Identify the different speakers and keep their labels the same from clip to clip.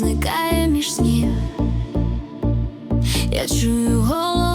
Speaker 1: зникає між снів, я чую голос.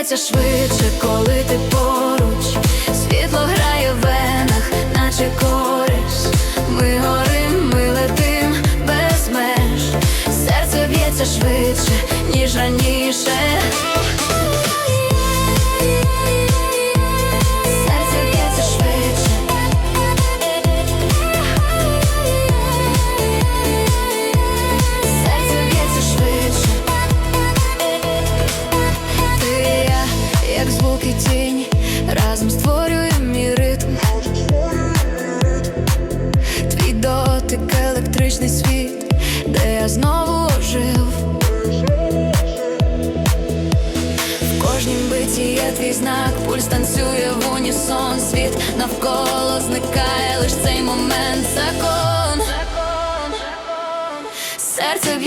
Speaker 1: б'ється швидше, коли ти поруч, світло грає в венах, наче кориш. Ми горим, ми летим без меж, серце б'ється швидше, ніж раніше.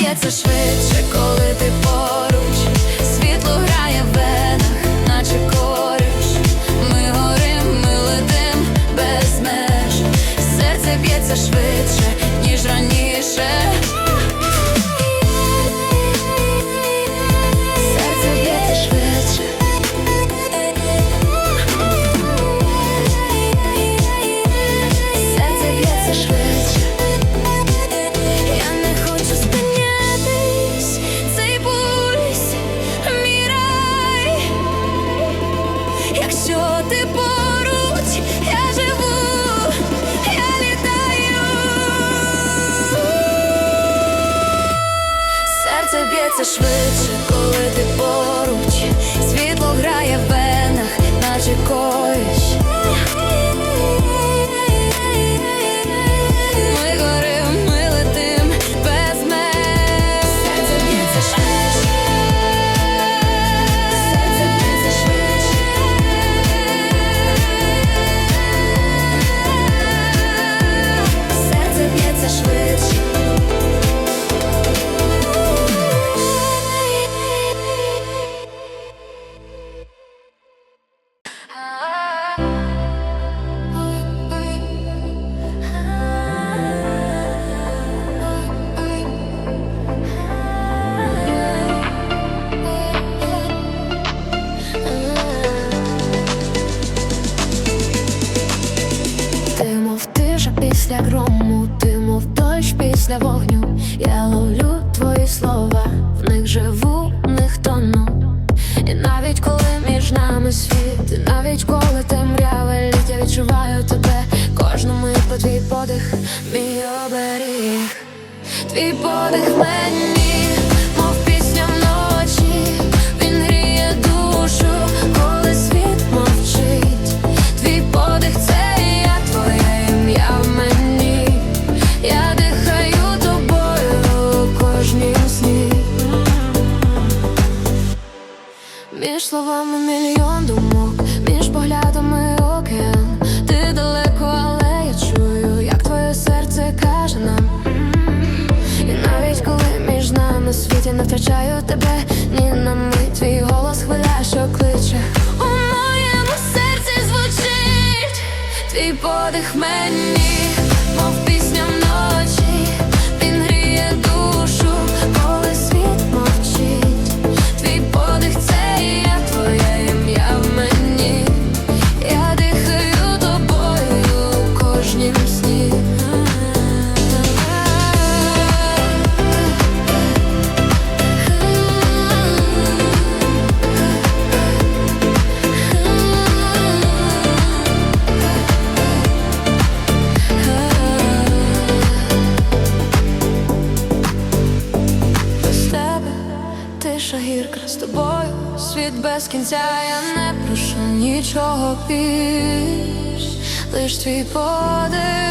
Speaker 1: б'ється швидше, коли ти поруч, світло грає в венах, наче кориш. Ми горим, ми летим без меж, серце б'ється швидше, ніж раніше. б'ється швидше, коли ти поруч, світло грає в венах, наче коїш. після грому, ти мов дощ після вогню. Я ловлю твої слова, в них живу, в них тону. І навіть коли між нами світ, і навіть коли темрява літ, я відчуваю тебе, кожному по твій подих, мій оберіг, твій подих мені. радих мені. чуєш твій подих?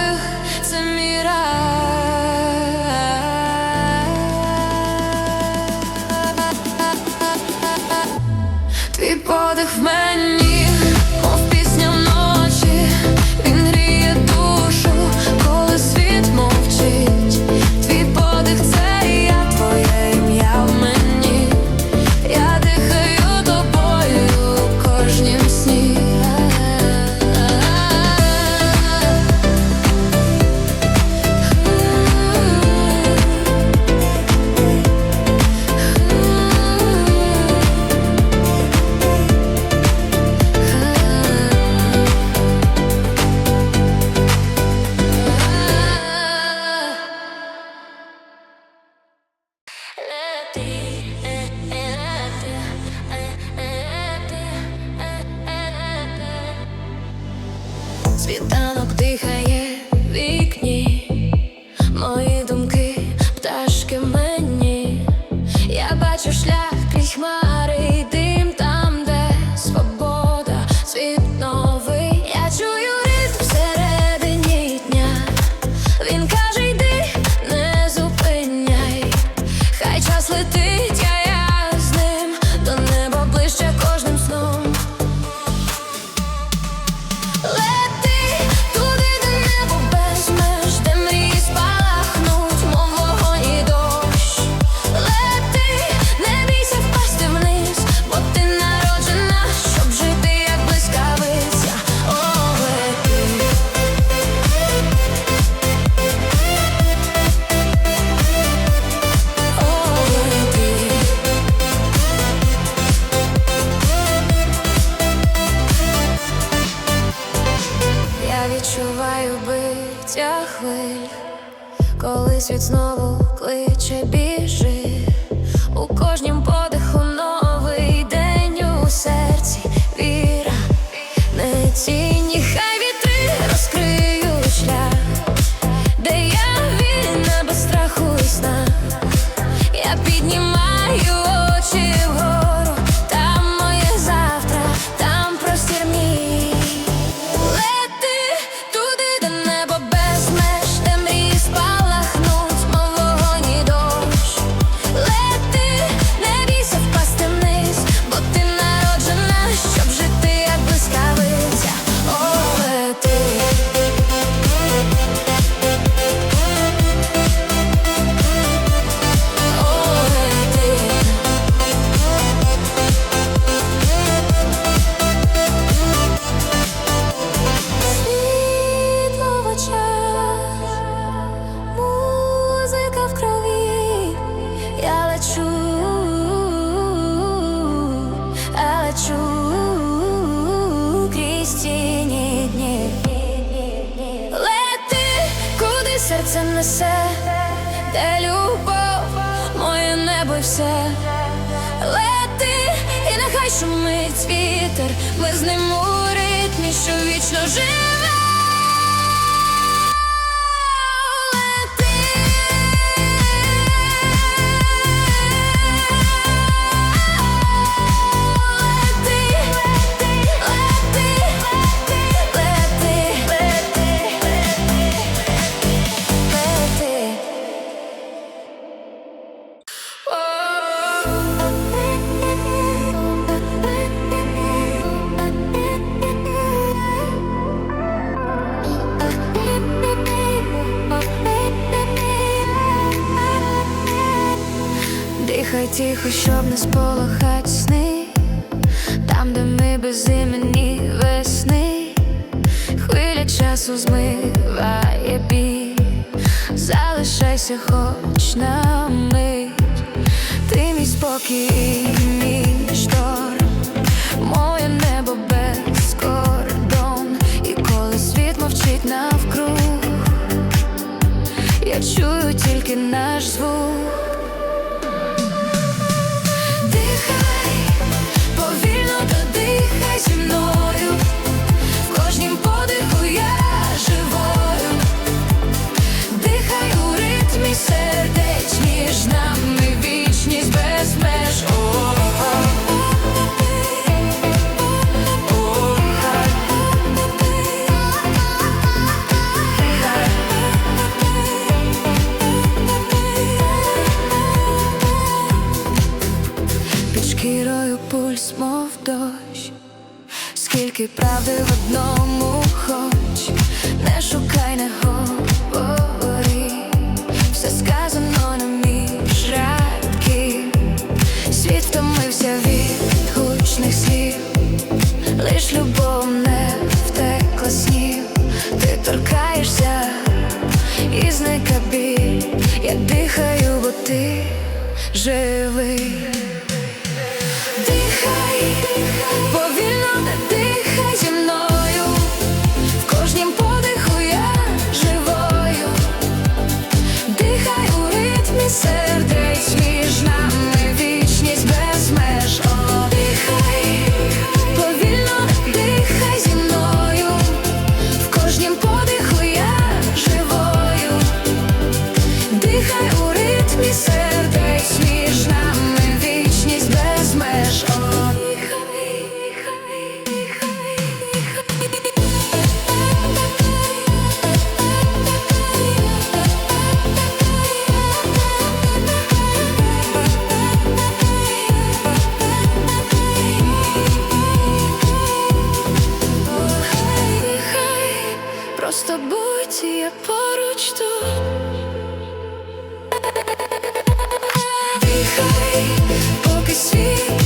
Speaker 1: життя хвиль, коли світ знову кличе біжи, у кожнім подиху новий день у серці віра не ті. тихо, щоб не сполохать сни, там, де ми без імені весни, хвиля часу змиває біль. Залишайся, хоч на мить, ти мій спокій, мій шторм, моє небо без кордон, і коли світ мовчить навкруг, я чую тільки наш звук. поки світ.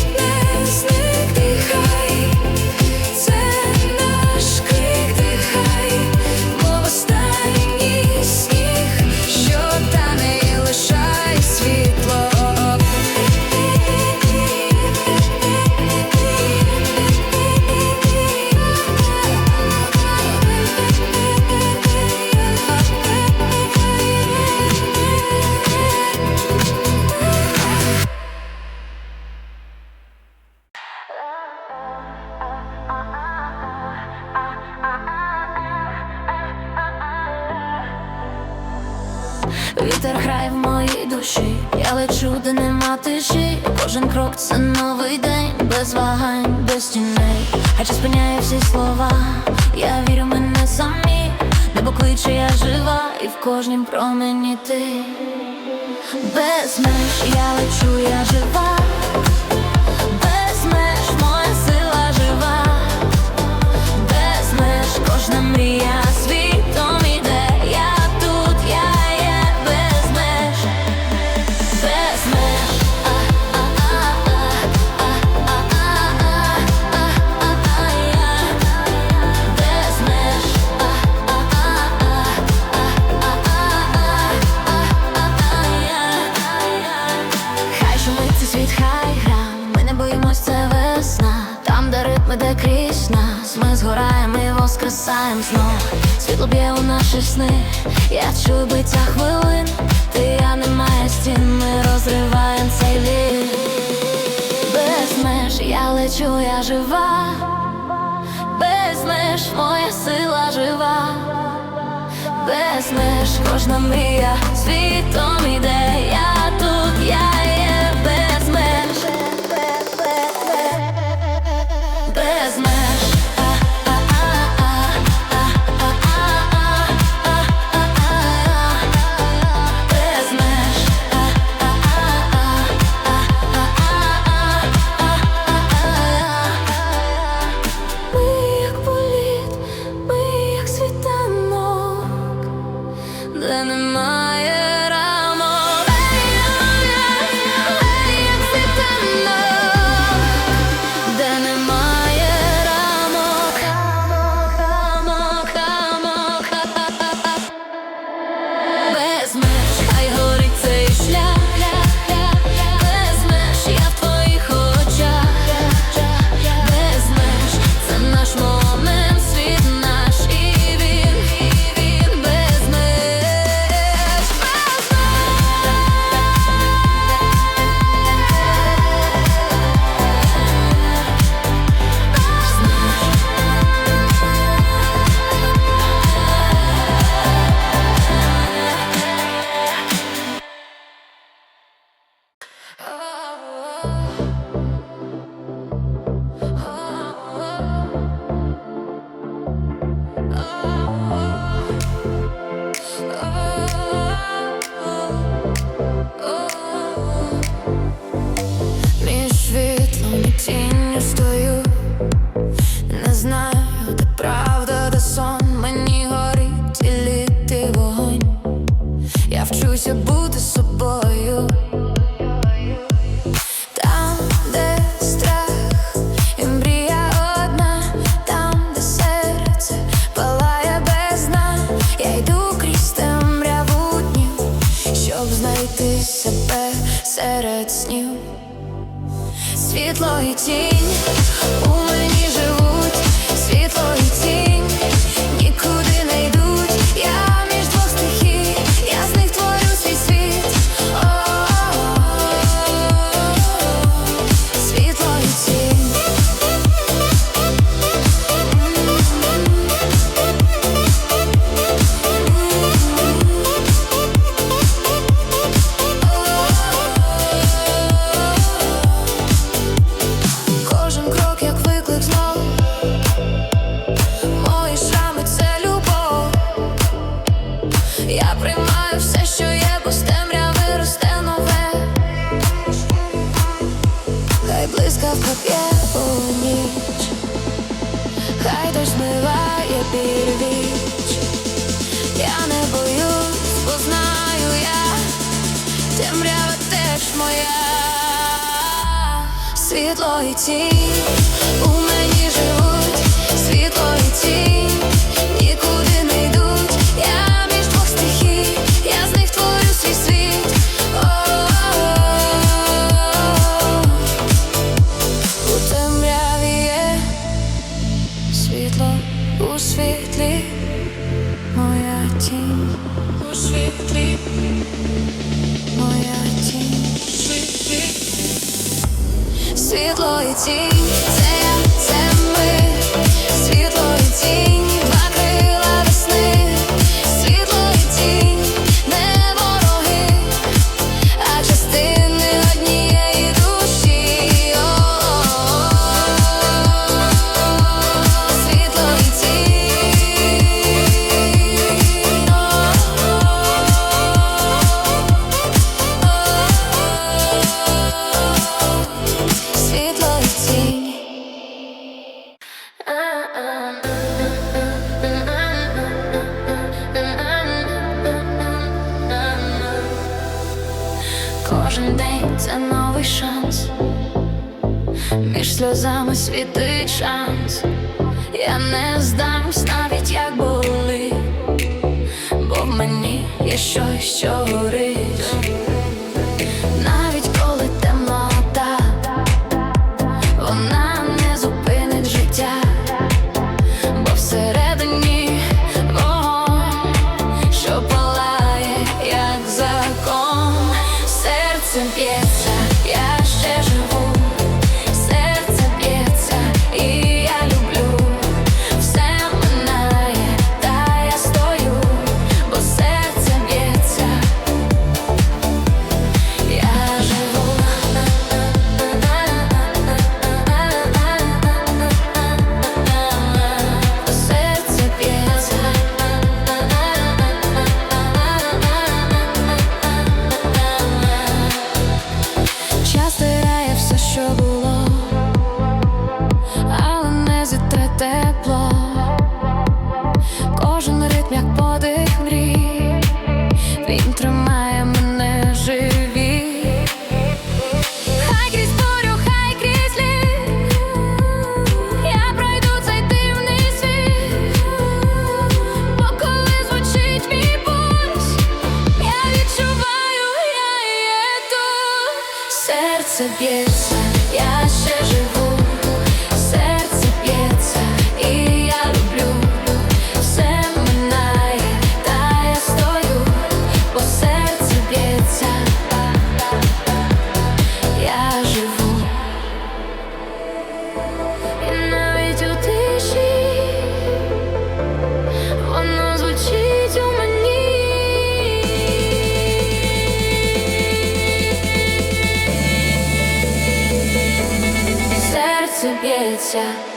Speaker 1: мені ти без меж я лечу, я жива. Без меж моя сила жива, без меж кожна мрія. Умираем и воскресаем знов. Світло у наші сни, я чую биття хвилин, ти я немає стін, ми розриваємо цей лід. Без меж. Я лечу, я жива, без меж. Моя сила жива, без меж. Кожна мрія світом іде. Я приймаю все, що є, бо з темряви росте нове. Хай блискавка ніч, хай дощ змиває пірвіч. Я не боюсь, бо знаю я, темрява теж моя, світло і тінь у мені живуть, світло і тінь світло і тінь. Це я б'ється,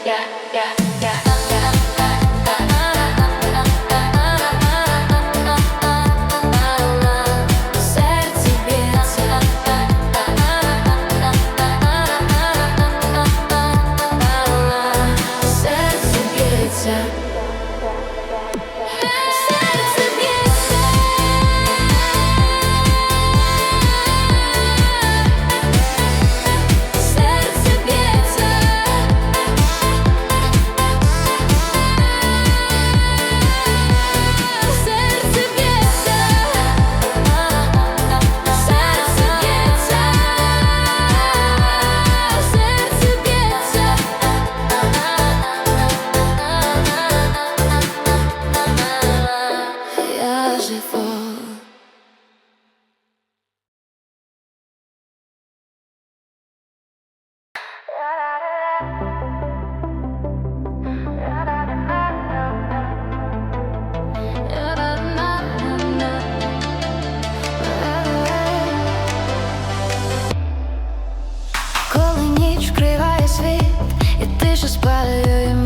Speaker 1: і тиша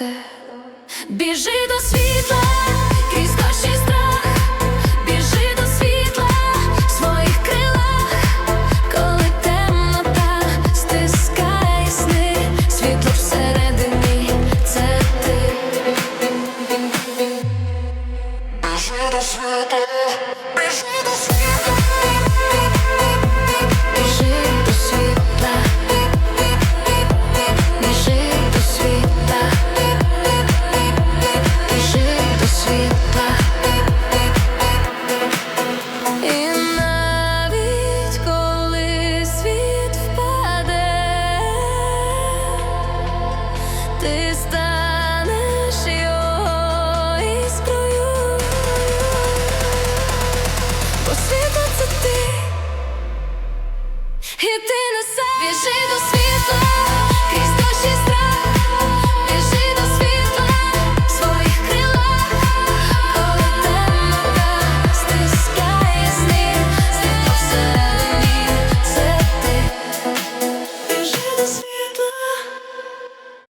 Speaker 1: те, біжи до світла, крізь дощ страх, біжи до світла в своїх крилах, коли темнота стискає сни, світло всередині це ти. Біжи до світла, біжи до світла.